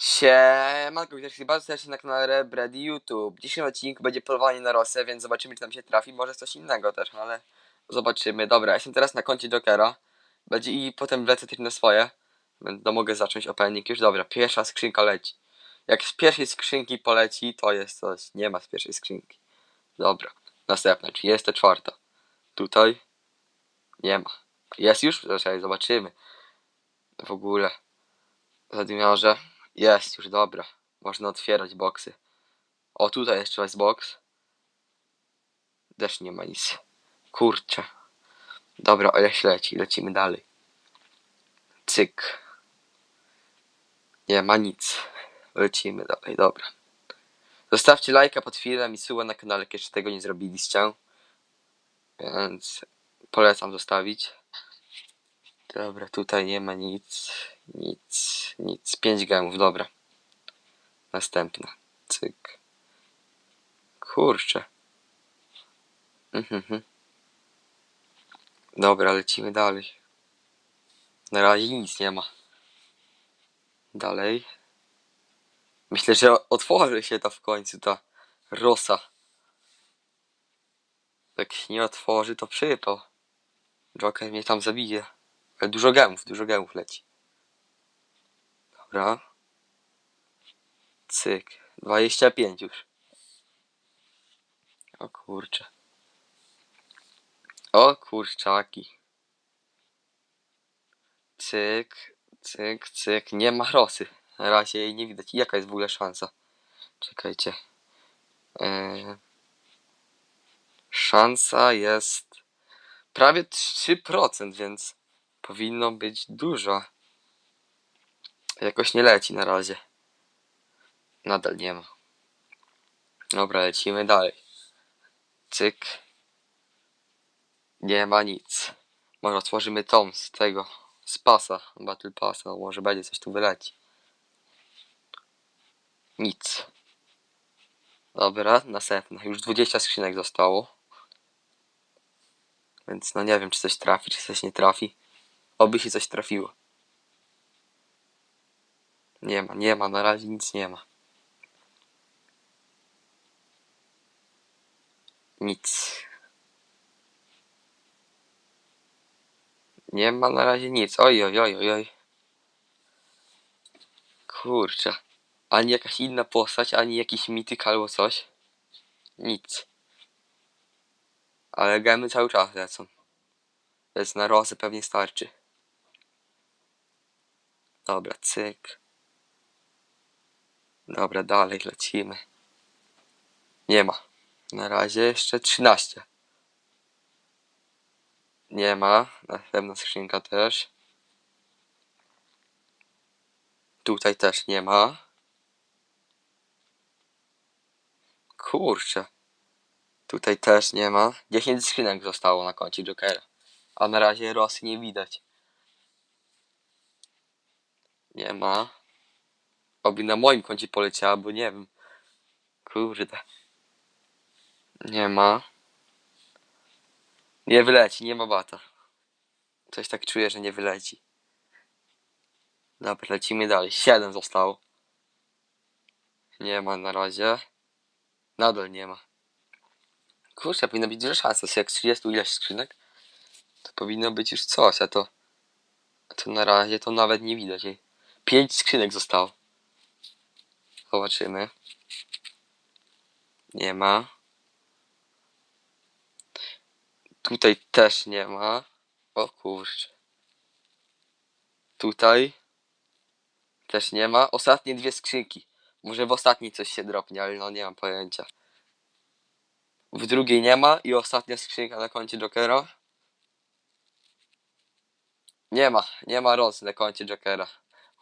Siemanko, witam się bardzo serdecznie na kanale Brady YouTube. W dzisiejszym odcinku będzie polowanie na Rosę, więc zobaczymy czy nam się trafi, może coś innego też, ale zobaczymy. Dobra, jestem teraz na koncie Jokera. Będzie i potem wlecę też na swoje. Będę mogę zacząć opening już. Dobra, pierwsza skrzynka leci. Jak z pierwszej skrzynki poleci, to jest coś. Nie ma z pierwszej skrzynki. Dobra, następna, czy jest to czwarta. Tutaj nie ma. Jest już? Zaczekaj, zobaczymy. W ogóle. Zadymiarze. Jest już, dobra. Można otwierać boksy. O, tutaj jeszcze jest box. Też nie ma nic. Kurczę. Dobra, ale leci, lecimy dalej. Cyk. Nie ma nic. Lecimy dalej, dobra. Zostawcie lajka pod filmem i suba na kanale, jak jeszcze tego nie zrobiliście. Więc polecam zostawić. Dobra, tutaj nie ma nic, nic, nic. 5 gemów, dobra. Następna. Cyk. Kurczę. Mhm, mhm. Dobra, lecimy dalej. Na razie nic nie ma. Dalej. Myślę, że otworzy się to w końcu, ta rosa. Jak się nie otworzy, to przypał. Joker mnie tam zabije. Dużo gemów, dużo gemów leci. Dobra. Cyk. 25 już. O kurcze. O kurczaki. Cyk, cyk, cyk. Nie ma rosy. Na razie jej nie widać. Jaka jest w ogóle szansa? Czekajcie. Eee... Szansa jest prawie 3%, więc powinno być dużo. Jakoś nie leci na razie. Nadal nie ma. Dobra, lecimy dalej. Cyk. Nie ma nic. Może otworzymy tom z tego, z pasa, Battle Passa, może będzie coś tu wyleci. Nic. Dobra, następna. Już 20 skrzynek zostało. Więc no nie wiem, czy coś trafi, czy coś nie trafi. Oby się coś trafiło. Nie ma, nie ma, na razie nic nie ma. Nic. Nie ma na razie nic. Oj, oj, oj, oj, oj. Kurczę. Ani jakaś inna postać, ani jakiś mityk albo coś. Nic. Ale gemy cały czas lecą. Więc na rozę pewnie starczy. Dobra, cyk. Dobra, dalej lecimy. Nie ma. Na razie jeszcze 13. Nie ma. Następna skrzynka też. Tutaj też nie ma. Kurczę. Tutaj też nie ma. 10 skrzynek zostało na koncie Jokera. A na razie Rosy nie widać. Nie ma. Oby na moim koncie poleciała, bo nie wiem. Kurde. Nie ma. Nie wyleci, nie ma bata. Coś tak czuję, że nie wyleci. Dobra, lecimy dalej. 7 zostało. Nie ma na razie. Nadal nie ma. Kurczę, powinna być duża szansa. Jak 30 ileś skrzynek, to powinno być już coś, a to. A to na razie to nawet nie widać jej. 5 skrzynek zostało. Zobaczymy. Nie ma. Tutaj też nie ma. O kurczę. Tutaj też nie ma. Ostatnie dwie skrzynki. Może w ostatniej coś się dropnie, ale no nie mam pojęcia. W drugiej nie ma i ostatnia skrzynka na koncie Jokera. Nie ma, nie ma roz na koncie Jokera.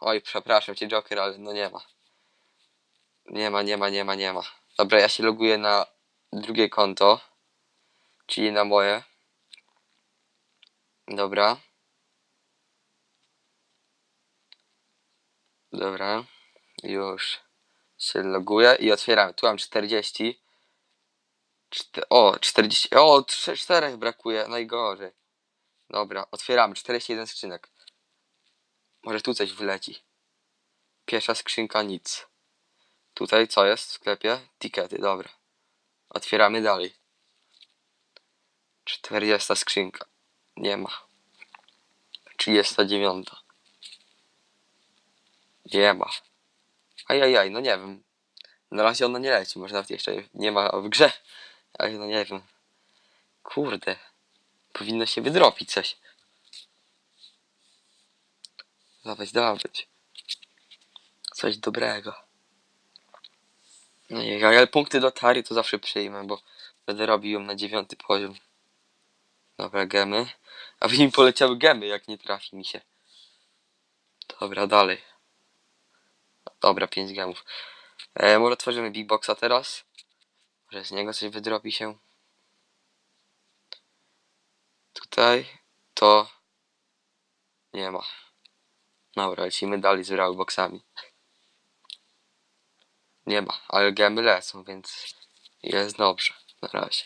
Oj, przepraszam cię Joker, ale no nie ma. Nie ma, nie ma, nie ma, nie ma. Dobra, ja się loguję na drugie konto. Czyli na moje. Dobra. Dobra. Już się loguję i otwieram. Tu mam 40. Czte o, 40. O, 3, 4 brakuje. Najgorzej. Dobra, otwieramy. 41 skrzynek. Może tu coś wyleci. Pierwsza skrzynka nic. Tutaj co jest w sklepie? Tikety, dobra. Otwieramy dalej. 40 skrzynka. Nie ma. 39. Nie ma. Ajajaj, no nie wiem. Na razie ona nie leci, może nawet jeszcze nie ma w grze. Ale no nie wiem. Kurde. Powinno się wydropić coś. Dawać, dawać. Coś dobrego. No nie, ale punkty do Tari to zawsze przyjmę, bo będę robił ją na dziewiąty poziom. Dobra, gemy. A w nim poleciały gemy, jak nie trafi mi się. Dobra, dalej. Dobra, 5 gemów. E, może otworzymy Big Boxa teraz. Może z niego coś wydrobi się. Tutaj to nie ma. Dobra, lecimy dalej z Brawl Boxami. Nie ma, ale gemy lecą, więc jest dobrze na razie.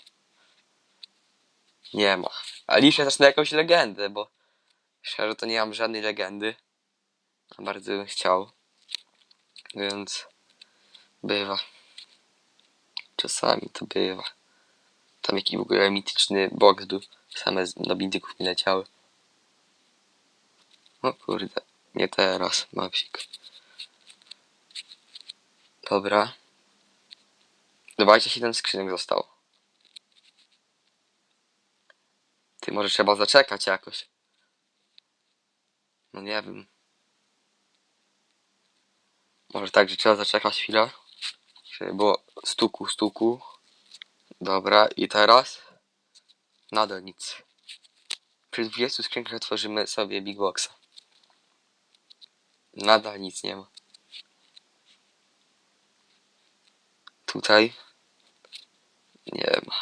Nie ma. A liczę też jakąś legendę, bo szczerze to nie mam żadnej legendy. A bardzo bym chciał. Więc bywa. Czasami to bywa. Tam jakiś w ogóle mityczny box był. Same z nobindyków mi leciały. O kurde, nie teraz, mapsik. Dobra. 27 skrzynek zostało. Ty może trzeba zaczekać jakoś. No nie wiem. Może tak, że trzeba zaczekać chwilę. Żeby było stuku, stuku. Dobra, i teraz? Nadal nic. Przy 20 skrzynkach otworzymy sobie Big Boxa. Nadal nic nie ma. Tutaj. Nie ma.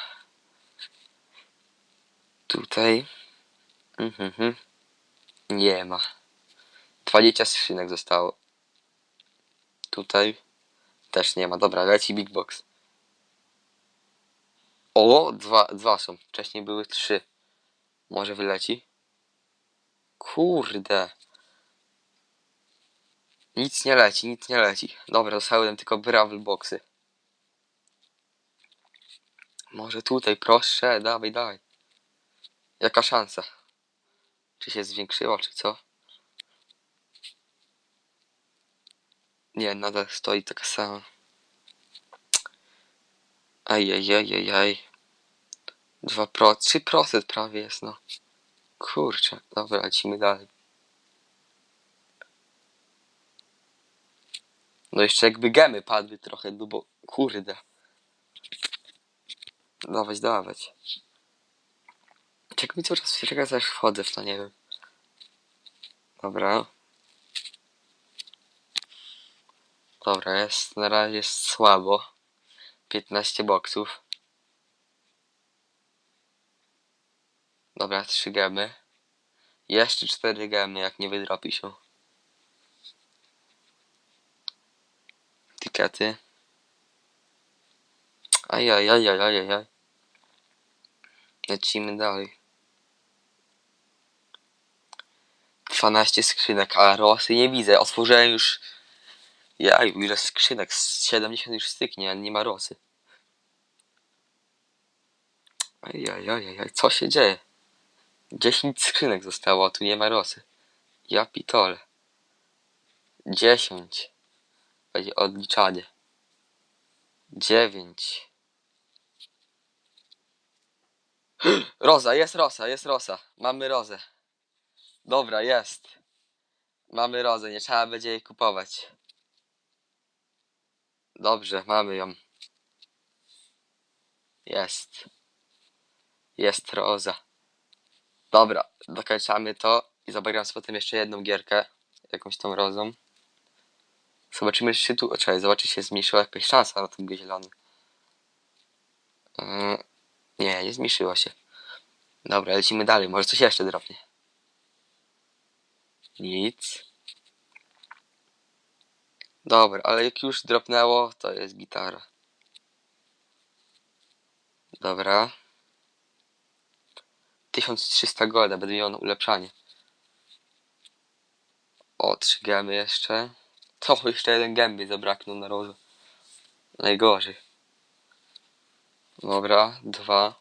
Tutaj. Mhm, mhm. Nie ma. 20 skrzynek zostało. Tutaj. Też nie ma. Dobra, leci Big Box. O, dwa, dwa są. Wcześniej były trzy. Może wyleci? Kurde. Nic nie leci, nic nie leci. Dobra, zostały tylko Brawl Boxy. Może tutaj, proszę, dawaj, dawaj. Jaka szansa? Czy się zwiększyła, czy co? Nie, nadal stoi taka sama. Ajajajajaj. 2 pro, 3% prawie jest, no. Kurczę, dobra, lecimy dalej. No jeszcze jakby gemy padły trochę, no bo kurde. Dawać, dawać. Czek mi się czeka, aż wchodzę w to, nie wiem. Dobra. Dobra, jest, na razie jest słabo. 15 boksów. Dobra, 3 gemy. Jeszcze 4 gemy, jak nie wydropi się. Tikety. Ajajajajajajaj. Lecimy dalej. 12 skrzynek, a rosy nie widzę. Otworzyłem już. Jaju, ile skrzynek? Z 70 już styknie, ale nie ma rosy. Ajajajajaj, co się dzieje? 10 skrzynek zostało, a tu nie ma rosy. Ja pitole. 10. Będzie odliczanie. 9. Roza, jest rosa, jest rosa. Mamy rozę. Dobra, jest. Mamy rozę, nie trzeba będzie jej kupować. Dobrze, mamy ją. Jest. Jest roza. Dobra, dokończamy to i zabagram sobie potem jeszcze jedną gierkę. Jakąś tą rozą. Zobaczymy, czy się tu... Czekaj, zobaczy się zmniejszyła jakaś szansa na tym zielonym. Yy, nie, nie zmniejszyła się. Dobra, lecimy dalej. Może coś jeszcze drobnie. Nic. Dobra, ale jak już dropnęło, to jest gitara. Dobra. 1300 golda, będę miał na ulepszanie. O, 3 gemy jeszcze. Co, jeszcze jeden gęby zabraknął na rozu. Najgorzej. Dobra, dwa.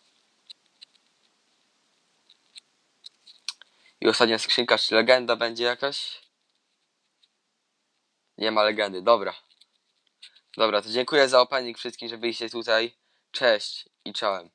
I ostatnia skrzynka, czy legenda będzie jakaś? Nie ma legendy, dobra. Dobra, to dziękuję za opening wszystkim, że byliście tutaj. Cześć i czołem.